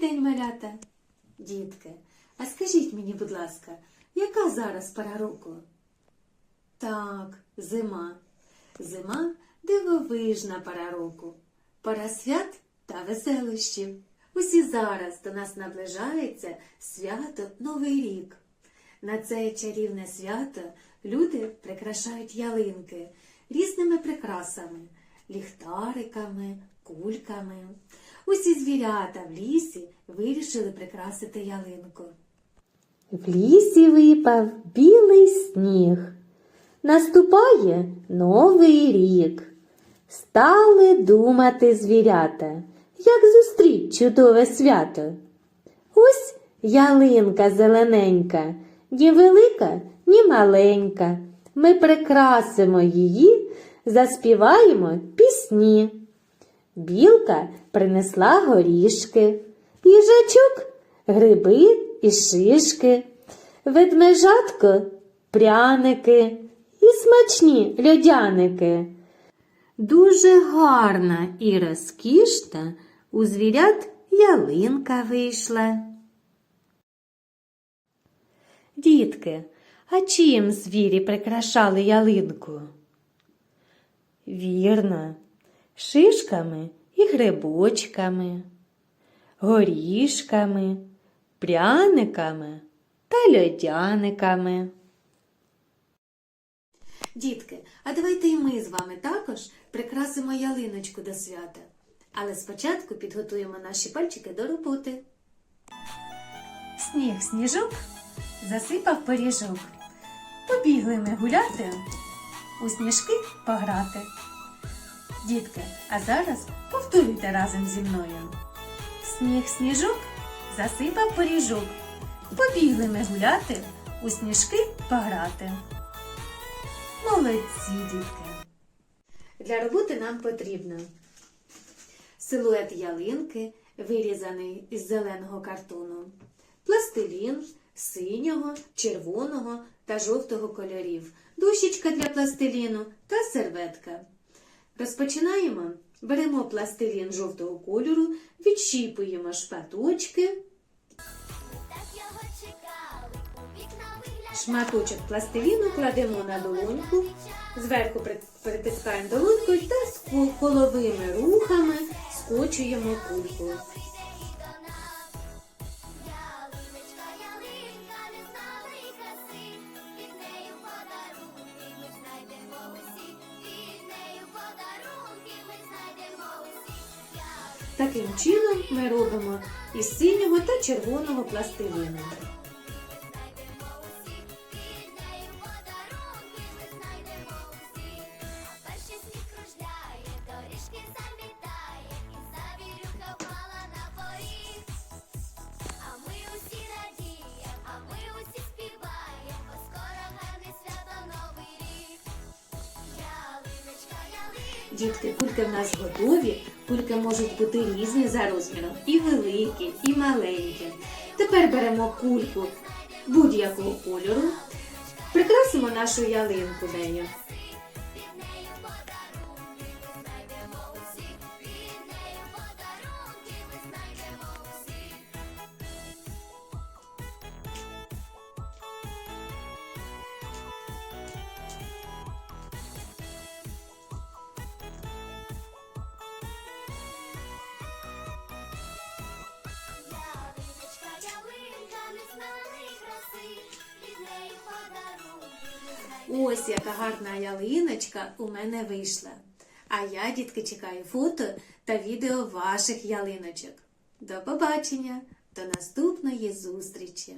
день, малята! Дітки, а скажіть мені, будь ласка, яка зараз пора року? Так, зима. Зима дивовижна пора року, пора свят та веселощів. Усі зараз до нас наближається свято Новий рік. На це чарівне свято люди прикрашають ялинки різними прикрасами, ліхтариками, кульками. Усі звірята в лісі вирішили прикрасити ялинку. В лісі випав білий сніг. Наступає новий рік. Стали думати звірята, як зустріть чудове свято. Ось ялинка зелененька, ні велика, ні маленька. Ми прикрасимо її, заспіваємо пісні. Білка принесла горішки, їжачок гриби і шишки, ведмежатко пряники і смачні льодяники. Дуже гарна і розкішна у звірят ялинка вийшла. Дітки, а чим звірі прикрашали ялинку? Вірно, шишками і грибочками, горішками, пряниками та льодяниками. Дітки, а давайте і ми з вами також прикрасимо ялиночку до свята. Але спочатку підготуємо наші пальчики до роботи. Сніг сніжок засипав пиріжок. Побігли ми гуляти, у сніжки пограти. Дітки, а зараз повторюйте разом зі мною. Сніг сніжок засипав пиріжок. Побігли ми гуляти, у сніжки пограти. Молодці, дітки! Для роботи нам потрібно силует ялинки, вирізаний із зеленого картону, пластилін синього, червоного та жовтого кольорів, дощечка для пластиліну та серветка. Розпочинаємо. Беремо пластилін жовтого кольору, відщіпуємо виглядали. Шматочок пластиліну кладемо на долоньку, зверху при- притискаємо долонькою та з ко- коловими рухами скочуємо кульку. Таким чином ми робимо із синього та червоного пластиліну. Дітки, кульки в нас готові. Кульки можуть бути різні за розміром, і великі, і маленькі. Тепер беремо кульку будь-якого кольору, прикрасимо нашу ялинку нею. Ось яка гарна ялиночка у мене вийшла. А я, дітки, чекаю фото та відео ваших ялиночок. До побачення, до наступної зустрічі!